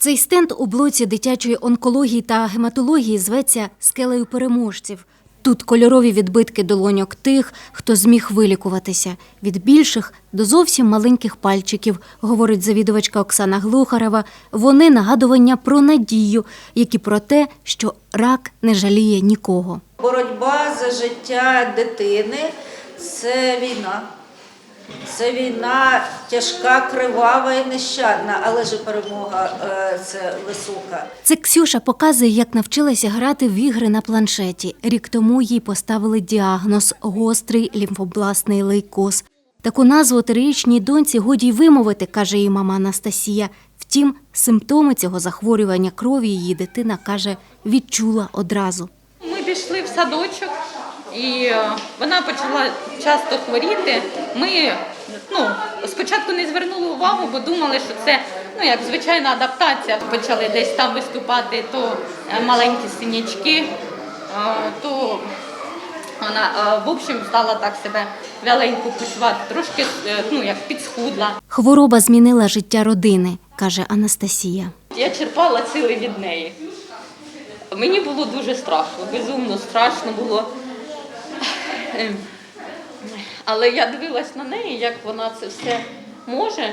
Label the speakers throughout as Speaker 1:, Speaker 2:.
Speaker 1: Цей стенд у блоці дитячої онкології та гематології зветься скелею переможців. Тут кольорові відбитки долоньок тих, хто зміг вилікуватися від більших до зовсім маленьких пальчиків, говорить завідувачка Оксана Глухарева. Вони нагадування про надію, як і про те, що рак не жаліє нікого.
Speaker 2: Боротьба за життя дитини це війна. Це війна тяжка, кривава і нещадна, але ж перемога е, це висока.
Speaker 1: Це Ксюша показує, як навчилася грати в ігри на планшеті. Рік тому їй поставили діагноз гострий лімфобластний лейкоз. Таку назву трирічній доньці годі й вимовити, каже її мама Анастасія. Втім, симптоми цього захворювання крові її дитина каже, відчула одразу.
Speaker 3: Ми пішли в садочок, і е, вона почала часто хворіти. Ми ну, спочатку не звернули увагу, бо думали, що це ну, як звичайна адаптація. Почали десь там виступати то е, маленькі синячки, е, то вона в общем стала так себе вяленько почувати, трошки ну, як підсхудла.
Speaker 1: Хвороба змінила життя родини, каже Анастасія.
Speaker 3: Я черпала сили від неї. Мені було дуже страшно, безумно страшно було. Ем, Але я дивилась на неї, як вона це все може.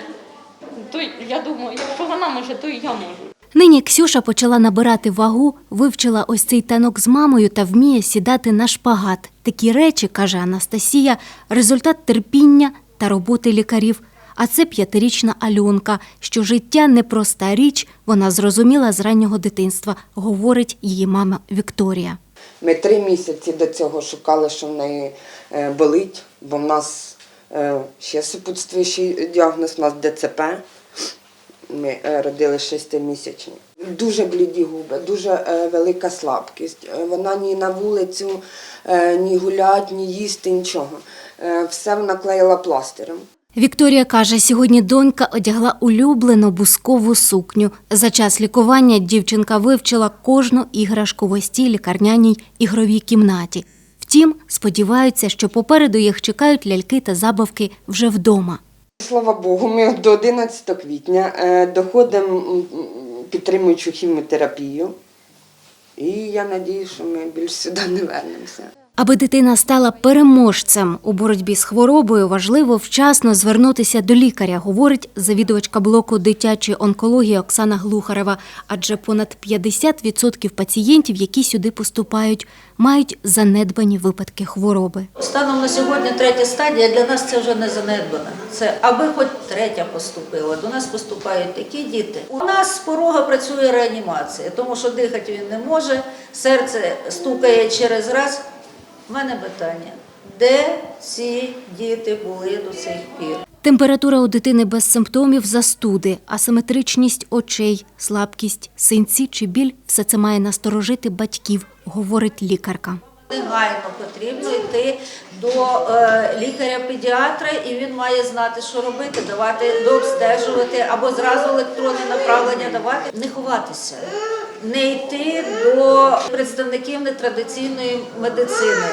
Speaker 3: То я думаю, якщо вона може, то і я можу.
Speaker 1: Нині Ксюша почала набирати вагу, вивчила ось цей танок з мамою та вміє сідати на шпагат. Такі речі, каже Анастасія, результат терпіння та роботи лікарів. А це п'ятирічна Альонка, що життя непроста річ, вона зрозуміла з раннього дитинства, говорить її мама Вікторія.
Speaker 4: Ми три місяці до цього шукали, що в неї е, болить, бо в нас е, ще супутствуючий діагноз, у нас ДЦП. Ми е, родили шестимісячні. Дуже бліді губи, дуже велика слабкість. Вона ні на вулицю, ні гулять, ні їсти, нічого. Все вона клеїла пластирем.
Speaker 1: Вікторія каже, сьогодні донька одягла улюблену бускову сукню. За час лікування дівчинка вивчила кожну іграшку в ось лікарняній ігровій кімнаті. Втім, сподіваються, що попереду їх чекають ляльки та забавки вже вдома.
Speaker 4: Слава Богу, ми до 11 квітня е, доходимо підтримуючу хіміотерапію. І я надію, що ми більш сюди не вернемося.
Speaker 1: Аби дитина стала переможцем у боротьбі з хворобою, важливо вчасно звернутися до лікаря, говорить завідувачка блоку дитячої онкології Оксана Глухарева. Адже понад 50% пацієнтів, які сюди поступають, мають занедбані випадки хвороби.
Speaker 2: Станом на сьогодні третя стадія для нас це вже не занедбана. Це аби хоч третя поступила. До нас поступають такі діти. У нас з порога працює реанімація, тому що дихати він не може, серце стукає через раз. У мене питання: де ці діти були до цих пір?
Speaker 1: Температура у дитини без симптомів застуди, асиметричність очей, слабкість, синці чи біль – все це має насторожити батьків, говорить лікарка.
Speaker 2: Негайно потрібно йти до е, лікаря-педіатра, і він має знати, що робити, давати дообстежувати або зразу електронне направлення давати, не ховатися, не йти до представників нетрадиційної медицини,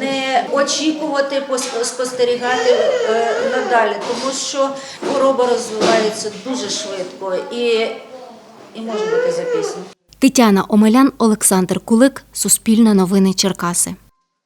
Speaker 2: не очікувати спостерігати е, надалі, тому що хвороба розвивається дуже швидко і, і може бути запізно.
Speaker 1: Тетяна Омелян, Олександр Кулик, Суспільне новини Черкаси.